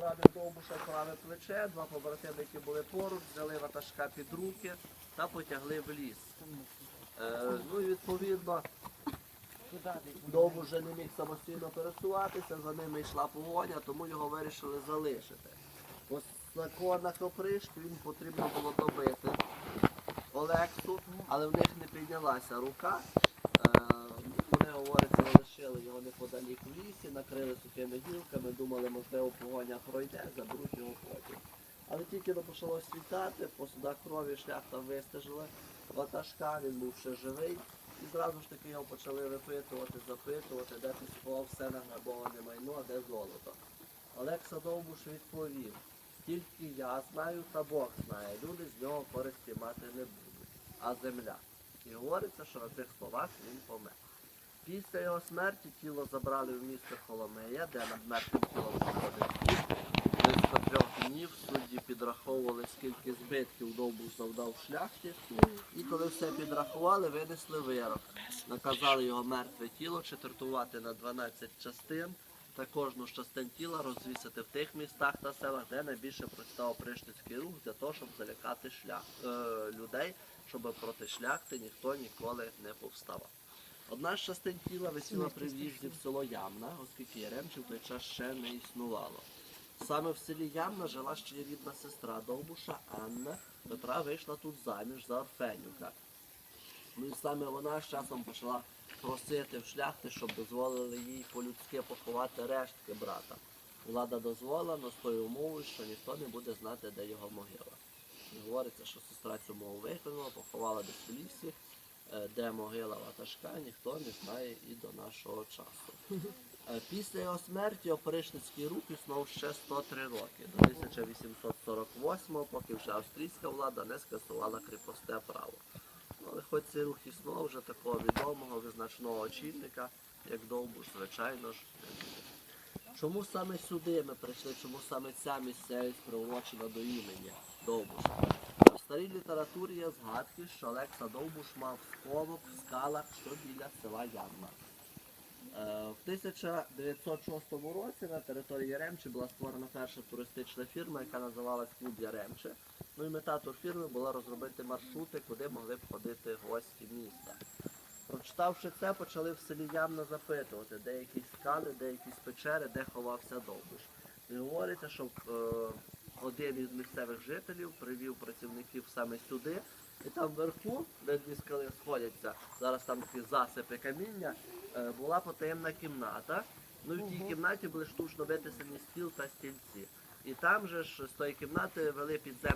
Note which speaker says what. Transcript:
Speaker 1: поранив довбуша, поранив плече, два побратими, які були поруч, взяли ватажка під руки та потягли в ліс. Е, ну і відповідно, довго вже не міг самостійно пересуватися, за ними йшла погоня, тому його вирішили залишити. По законах опришки він потрібно було добити Олексу, але в них не піднялася рука. Говориться, лишили його неподалік в лісі, накрили сухими гілками, думали, можливо, погоня пройде, заберуть його потім. Але тільки но почало світати, по судах крові шляхта вистежили ватажка, він був ще живий. І зразу ж таки його почали випитувати, запитувати, де ти сховав все награбоване майно, а де золото. Олекса Довбуш відповів, тільки я знаю та Бог знає, люди з нього користі мати не будуть, а земля. І говориться, що на цих словах він помер. Після його смерті тіло забрали в місто Холомея, де над мертвим тілом знаходив кіт. Близько трьох днів судді підраховували, скільки збитків довбуш завдав шляхті. І коли все підрахували, винесли вирок. Наказали його мертве тіло четвертувати на 12 частин та кожну з частин тіла розвісити в тих містах та селах, де найбільше представив приштицький рух для того, щоб залякати шлях, е, людей, щоб проти шляхти ніхто ніколи не повставав. Одна з частин тіла висіла при в'їзді в село Ямна, оскільки Яремче в той час ще не існувало. Саме в селі Ямна жила ще й рідна сестра Довбуша Анна, котра вийшла тут заміж за Орфенюка. Ну і саме вона з часом почала просити в шляхти, щоб дозволили їй по-людськи поховати рештки брата. Влада дозволила, але з тою умовою, що ніхто не буде знати, де його могила. І говориться, що сестра цю мову виконала, поховала лісі, е, де могила ватажка, ніхто не знає і до нашого часу. Е, Після його смерті опришницький рух існував ще 103 роки, до 1848-го, поки вже австрійська влада не скасувала кріпосте право. Ну, Але хоч цей рух існував вже такого відомого визначного очільника, як Довбуш, звичайно ж. Чому саме сюди ми прийшли, чому саме ця місцевість приурочена до імені Довбуша? В старій літературі є згадки, що Олекса Довбуш мав сховок в скалах, що біля села Янма. Е, В 1906 році на території Яремче була створена перша туристична фірма, яка називалась Клуб Яремче. Ну і мета турфірми була розробити маршрути, куди могли б ходити гості міста. Прочитавши це, почали в селі явно запитувати, де якісь скали, де якісь печери, де ховався Довбуш. І говориться, що е, один із місцевих жителів привів працівників саме сюди, і там вверху, де дві скали сходяться, зараз там такі засипи каміння, е, була потаємна кімната. Ну і в тій кімнаті були штучно витисані стіл та стільці. І там же ж з тої кімнати вели підземні